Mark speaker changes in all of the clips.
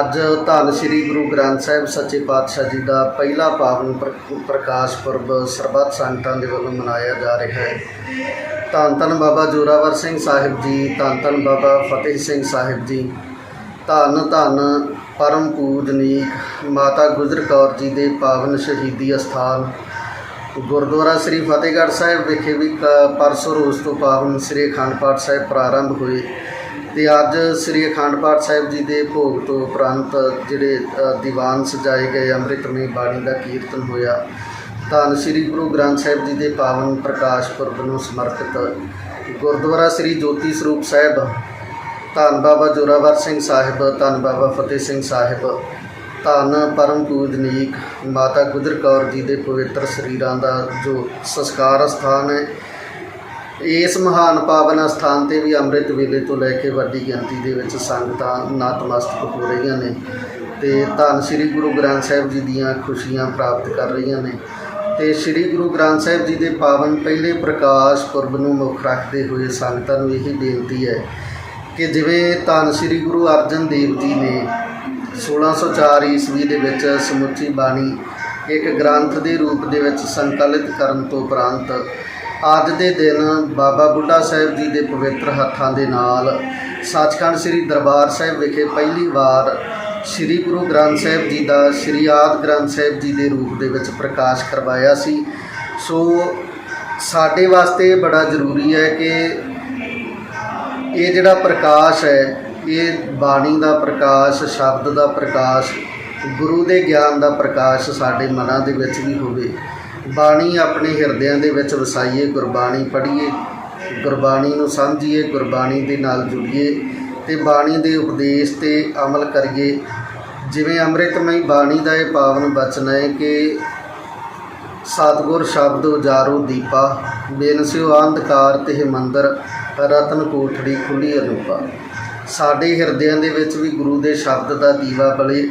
Speaker 1: ਅੱਜ ਧੰਨ ਸ੍ਰੀ ਗੁਰੂ ਗ੍ਰੰਥ ਸਾਹਿਬ ਸੱਚੇ ਪਾਤਸ਼ਾਹ ਜੀ ਦਾ ਪਹਿਲਾ ਪਾਵਨ ਪ੍ਰ- ਪ੍ਰਕਾਸ਼ ਪੁਰਬ ਸਰਬੱਤ ਸੰਗਤਾਂ ਦੇ ਵੱਲੋਂ ਮਨਾਇਆ ਜਾ ਰਿਹਾ ਹੈ। ਧੰਨ ਧੰਨ ਬਾਬਾ ਜੋਰਾਵਰ ਸਿੰਘ ਸਾਹਿਬ ਜੀ, ਧੰਨ ਧੰਨ ਬਾਬਾ ਫਤਿਹ ਸਿੰਘ ਸਾਹਿਬ ਜੀ, ਧੰਨ ਧੰਨ ਪਰਮ ਪੂਜਨੀਕ ਮਾਤਾ ਗੁਜਰ ਕੌਰ ਜੀ ਦੇ ਪਾਵਨ ਸ਼ਹੀਦੀ ਅਸਥਾਨ। ਗੁਰਦੁਆਰਾ ਸ੍ਰੀ ਫਤਿਹਗੜ੍ਹ ਸਾਹਿਬ ਵਿਖੇ ਵੀ ਕ- ਪਰਸੋਂ ਰੋਜ਼ ਤੋਂ ਪਾਵਨ ਸ੍ਰੀ ਅਖੰਡ ਪਾਠ ਸਾਹਿਬ ਪ੍ਰਾਰੰਭ ਹੋਏ। ਤੇ ਅੱਜ ਸ੍ਰੀ ਅਖੰਡ ਪਾਠ ਸਾਹਿਬ ਜੀ ਦੇ ਭੋਗ ਤੋਂ ਉਪਰੰਤ ਜਿਹੜੇ ਦੀਵਾਨ ਸਜਾਏ ਗਏ ਅੰਮ੍ਰਿਤਮਈ ਬਾਣੀ ਦਾ ਕੀਰਤਨ ਹੋਇਆ, ਧੰਨ ਸ੍ਰੀ ਗੁਰੂ ਗ੍ਰੰਥ ਸਾਹਿਬ ਜੀ ਦੇ ਪਾਵਨ ਪ੍ਰਕਾਸ਼ ਪੁਰਬ ਨੂੰ ਸਮਰਪਿਤ ਗੁਰਦੁਆਰਾ ਸ੍ਰੀ ਜੋਤੀ ਸਰੂਪ ਸਾਹਿਬ, ਧੰਨ ਬਾਬਾ ਜੋਰਾਵਰ ਸਿੰਘ ਸਾਹਿਬ, ਧੰਨ ਬਾਬਾ ਫਤਿਹ ਸਿੰਘ ਸਾਹਿਬ, ਧੰਨ ਪਰਮ ਪੂਜਨੀਕ ਮਾਤਾ ਗੁਜਰ ਕੌਰ ਜੀ ਦੇ ਪਵਿੱਤਰ ਸਰੀਰਾਂ ਦਾ ਜੋ ਸੰਸਕਾਰ ਸਥਾਨ ਹੈ ਇਸ ਮਹਾਨ ਪਾਵਨ ਸਥਾਨ ਤੇ ਵੀ ਅੰਮ੍ਰਿਤ ਵੇਲੇ ਤੋਂ ਲੈ ਕੇ ਵੱਡੀ ਗਿਣਤੀ ਦੇ ਵਿੱਚ ਸੰਗਤਾਂ ਨਤਮਸਤਕ ਹੋ ਰਹੀਆਂ ਨੇ ਤੇ ਧੰਨ ਸ੍ਰੀ ਗੁਰੂ ਗ੍ਰੰਥ ਸਾਹਿਬ ਜੀ ਦੀਆਂ ਖੁਸ਼ੀਆਂ ਪ੍ਰਾਪਤ ਕਰ ਰਹੀਆਂ ਨੇ। ਤੇ ਸ੍ਰੀ ਗੁਰੂ ਗ੍ਰੰਥ ਸਾਹਿਬ ਜੀ ਦੇ ਪਾਵਨ ਪਹਿਲੇ ਪ੍ਰਕਾਸ਼ ਪੁਰਬ ਨੂੰ ਮੁੱਖ ਰੱਖਦੇ ਹੋਏ ਸੰਗਤਾਂ ਨੂੰ ਇਹੀ ਬੇਨਤੀ ਹੈ ਕਿ ਜਿਵੇਂ ਧੰਨ ਸ੍ਰੀ ਗੁਰੂ ਅਰਜਨ ਦੇਵ ਜੀ ਨੇ 1604 ਈਸਵੀ ਦੇ ਵਿੱਚ ਸਮੁੱਚੀ ਬਾਣੀ ਇੱਕ ਗ੍ਰੰਥ ਦੇ ਰੂਪ ਦੇ ਵਿੱਚ ਸੰਕਲਿਤ ਕਰਨ ਤੋਂ ਉਪਰੰਤ ਅੱਜ ਦੇ ਦਿਨ ਬਾਬਾ ਬੁੱਢਾ ਸਾਹਿਬ ਜੀ ਦੇ ਪਵਿੱਤਰ ਹੱਥਾਂ ਦੇ ਨਾਲ ਸੱਚਖੰਡ ਸ੍ਰੀ ਦਰਬਾਰ ਸਾਹਿਬ ਵਿਖੇ ਪਹਿਲੀ ਵਾਰ ਸ੍ਰੀ ਗੁਰੂ ਗ੍ਰੰਥ ਸਾਹਿਬ ਜੀ ਦਾ, ਸ੍ਰੀ ਆਦਿ ਗ੍ਰੰਥ ਸਾਹਿਬ ਜੀ ਦੇ ਰੂਪ ਦੇ ਵਿੱਚ ਪ੍ਰਕਾਸ਼ ਕਰਵਾਇਆ ਸੀ। ਸੋ ਸਾਡੇ ਵਾਸਤੇ ਬੜਾ ਜ਼ਰੂਰੀ ਹੈ ਕਿ ਇਹ ਜਿਹੜਾ ਪ੍ਰਕਾਸ਼ ਹੈ, ਇਹ ਬਾਣੀ ਦਾ ਪ੍ਰਕਾਸ਼, ਸ਼ਬਦ ਦਾ ਪ੍ਰਕਾਸ਼, ਗੁਰੂ ਦੇ ਗਿਆਨ ਦਾ ਪ੍ਰਕਾਸ਼ ਸਾਡੇ ਮਨਾਂ ਦੇ ਵਿੱਚ ਵੀ ਹੋਵੇ। ਬਾਣੀ ਆਪਣੇ ਹਿਰਦਿਆਂ ਦੇ ਵਿੱਚ ਵਸਾਈਏ, ਗੁਰਬਾਣੀ ਪੜ੍ਹੀਏ, ਗੁਰਬਾਣੀ ਨੂੰ ਸਮਝੀਏ, ਗੁਰਬਾਣੀ ਦੇ ਨਾਲ ਜੁੜੀਏ ਤੇ ਬਾਣੀ ਦੇ ਉਪਦੇਸ਼ ਤੇ ਅਮਲ ਕਰੀਏ। ਜਿਵੇਂ ਅੰਮ੍ਰਿਤਮਈ ਬਾਣੀ ਦਾ ਇਹ ਪਾਵਨ ਬਚਨ ਹੈ ਕਿ ਸਤਿਗੁਰ ਸ਼ਬਦ ਉਜਾਰੋ ਦੀਪਾ ਬੇਨਸਿਓ ਅੰਧਕਾਰ ਤੇ ਮੰਦਰ, ਰਤਨ ਕੋਠੜੀ ਖੁੱਲੀ ਅਨੂਪਾ। ਸਾਡੇ ਹਿਰਦਿਆਂ ਦੇ ਵਿੱਚ ਵੀ ਗੁਰੂ ਦੇ ਸ਼ਬਦ ਦਾ ਦੀਵਾ ਬਲੇ,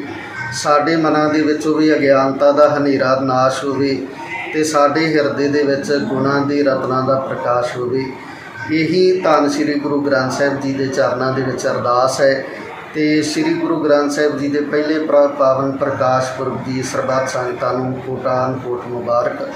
Speaker 1: ਸਾਡੇ ਮਨਾਂ ਦੇ ਵਿੱਚੋਂ ਵੀ ਅਗਿਆਨਤਾ ਦਾ ਹਨੇਰਾ ਨਾਸ਼ ਹੋਵੇ ਤੇ ਸਾਡੇ ਹਿਰਦੇ ਦੇ ਵਿੱਚ ਗੁਣਾਂ ਦੇ, ਰਤਨਾਂ ਦਾ ਪ੍ਰਕਾਸ਼ ਹੋਵੇ। ਇਹੀ ਧੰਨ ਸ੍ਰੀ ਗੁਰੂ ਗ੍ਰੰਥ ਸਾਹਿਬ ਜੀ ਦੇ ਚਰਨਾਂ ਦੇ ਵਿੱਚ ਅਰਦਾਸ ਹੈ ਤੇ ਸ੍ਰੀ ਗੁਰੂ ਗ੍ਰੰਥ ਸਾਹਿਬ ਜੀ ਦੇ ਪਹਿਲੇ ਪ੍ਰ- ਪਾਵਨ ਪ੍ਰਕਾਸ਼ ਪੁਰਬ ਦੀ ਸਰਬੱਤ ਸੰਗਤਾਂ ਨੂੰ ਕੋਟਾਨ ਕੋਟ ਮੁਬਾਰਕ।